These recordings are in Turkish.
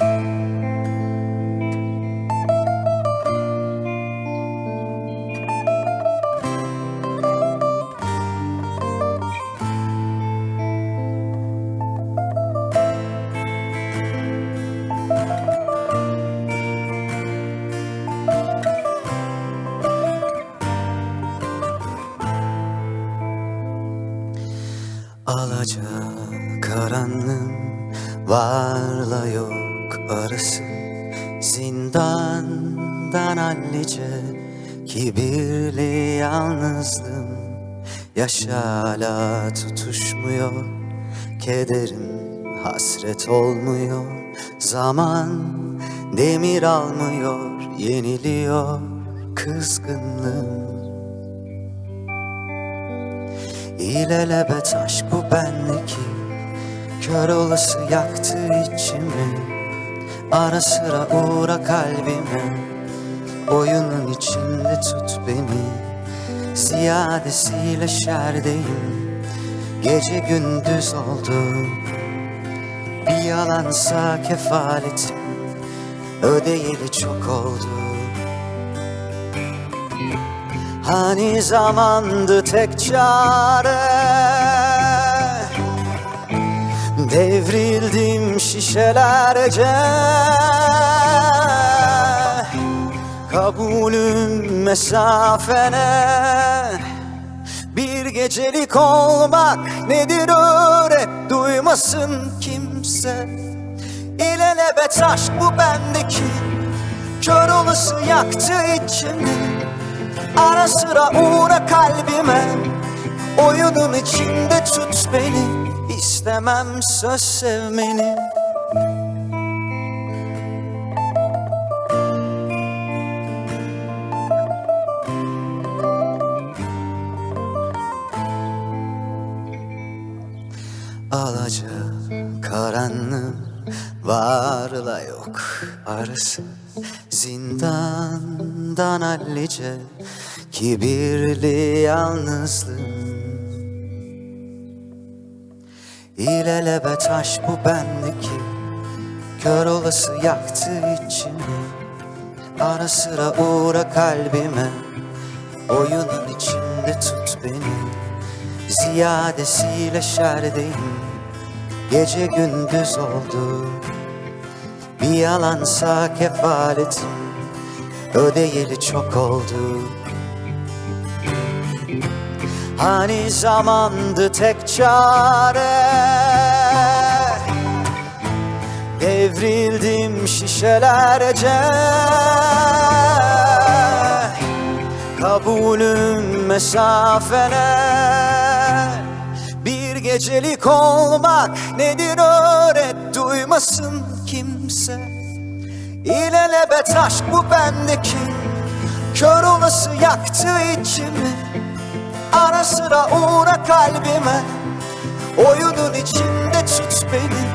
Alaca karanlığın varla yok arası Zindandan hallice kibirli yalnızlığım. Yaş hala tutuşmuyor kederim hasret olmuyor. Zaman demir almıyor yeniliyor kızgınlığım. İlelebet aşk bu bendeki Kör olası yaktı içimi Ara sıra uğra kalbime. Oyunun içinde tut beni. Ziyadesiyle şerdeyim. Gece gündüz oldu. Bir yalansa kefaletim Ödeyeli çok oldu. Hani zamandı tek çare? Devrildim şişelerce. Kabulüm mesafene. Bir gecelik olmak nedir öğret Duymasın kimse. İlelebet aşk bu bendeki Kör olası yaktı içimi. Ara sıra uğra kalbime Oyunun içinde tut beni İstemem söz sevmeni. Alaca karanlığım varla yok. Arası Zindandan hallice kibirli yalnızlığım İlelebet aşk bu bendeki. Kör olası yaktı içimi. Ara sıra uğra kalbime. Oyunun içinde tut beni. Ziyadesiyle şerdeyim. Gece gündüz oldu. Bir yalansa kefaletim. Ödeyeli çok oldu Hani zamandı tek çare? Devrildim şişelerce. Kabulüm mesafene. Bir gecelik olmak nedir öğret Duymasın kimse. İlelebet aşk bu bendeki Kör olası yaktı içimi Ara sıra uğra kalbime. Oyunun içinde tut beni.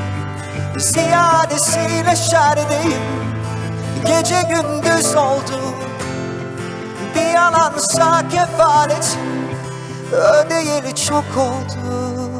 Ziyadesiyle şerdeyim Gece gündüz oldu. Bir yalansa kefaret. Ödeyeli çok oldu